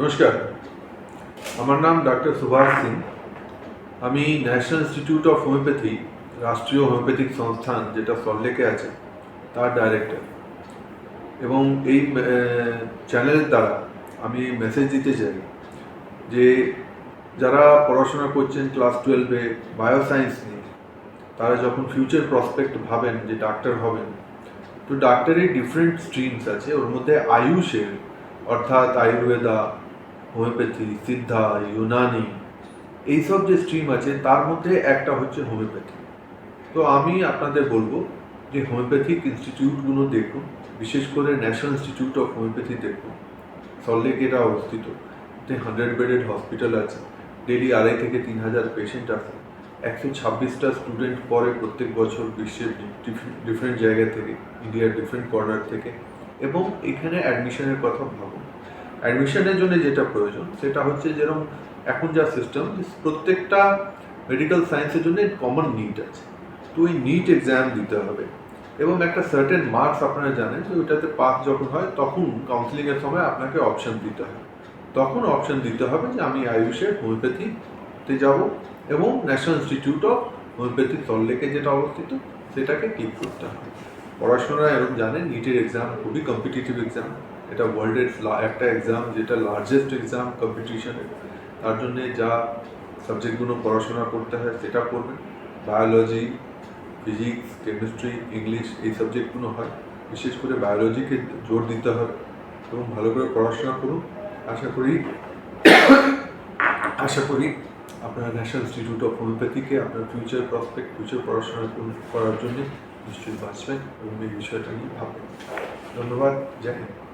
নমস্কার। আমার নাম ডক্টর সুভাষ সিং। আমি ন্যাশনাল ইনস্টিটিউট অফ হোমিওপ্যাথি, রাষ্ট্রীয় হোমিওপ্যাথিক সংস্থান যেটা সল্টলেকে আছে, তার ডাইরেক্টর এবং এই চ্যানেলের দ্বারা আমি মেসেজ দিতে চাই যে, যারা পড়াশোনা করছেন ক্লাস টুয়েলভে বায়োসায়েন্স নিয়ে, তারা যখন ফিউচার প্রসপেক্ট ভাবেন যে ডাক্তার হবেন, তো ডাক্তারের ডিফারেন্ট স্ট্রিমস আছে। ওর মধ্যে আয়ুষের, অর্থাৎ আয়ুর্বেদা হোমিওপ্যাথি, সিদ্ধা, ইউনানি, এইসব যে স্ট্রিম আছে, তার মধ্যে একটা হচ্ছে হোমিওপ্যাথি। তো আমি আপনাদের বলব যে হোমিওপ্যাথিক ইনস্টিটিউটগুলো দেখুন, বিশেষ করে ন্যাশনাল ইনস্টিটিউট অফ হোমিওপ্যাথি দেখুন। সল্টলেক এটা অবস্থিত। হান্ড্রেড বেডেড হসপিটাল আছে। ডেলি আড়াই থেকে তিন হাজার পেশেন্ট আছে। একশো ছাব্বিশটা স্টুডেন্ট পড়ে প্রত্যেক বছর বিশ্বের ডিফারেন্ট জায়গা থেকে, ইন্ডিয়ার ডিফারেন্ট কর্নার থেকে। এবং এখানে অ্যাডমিশনের কথা ভাবুন। অ্যাডমিশনের জন্য যেটা প্রয়োজন, সেটা হচ্ছে যেরকম এখন যা সিস্টেম প্রত্যেকটা মেডিকেল সায়েন্সের জন্য কমন নিট আছে। তো ওই নিট এক্সাম দিতে হবে। এবং একটা সার্টেন মার্কস আপনারা জানেন, যে ওইটাতে পাস যখন হয়, তখন কাউন্সিলিংয়ের সময় আপনাকে অপশন দিতে হয়। তখন অপশন দিতে হবে যে আমি আয়ুষের হোমিওপ্যাথিতে যাব এবং ন্যাশনাল ইনস্টিটিউট অফ হোমিওপ্যাথি সল্টলেকে যেটা অবস্থিত, সেটাকে ক্লিক করতে হবে। পড়াশোনা এরকম জানেন নিটের এক্সাম খুবই কম্পিটিটিভ এক্সাম এটা ওয়ার্ল্ডের একটা এক্সাম যেটা লার্জেস্ট এক্সাম কম্পিটিশনের তার জন্যে যা সাবজেক্টগুলো পড়াশোনা করতে হয়, সেটা পড়বেন। বায়োলজি ফিজিক্স কেমিস্ট্রি ইংলিশ এই সাবজেক্টগুলো হয়। বিশেষ করে বায়োলজিকে জোর দিতে হবে এবং ভালো করে পড়াশোনা করুন। আশা করি আশা করি আপনারা ন্যাশনাল ইনস্টিটিউট অফ হোমিওপ্যাথিকে আপনার ফিউচার প্রসপেক্ট ফিউচার পড়াশোনা করার জন্য নিশ্চয়ই বাঁচবেন এবং এই বিষয়টা নিয়ে ভাববেন ধন্যবাদ জয়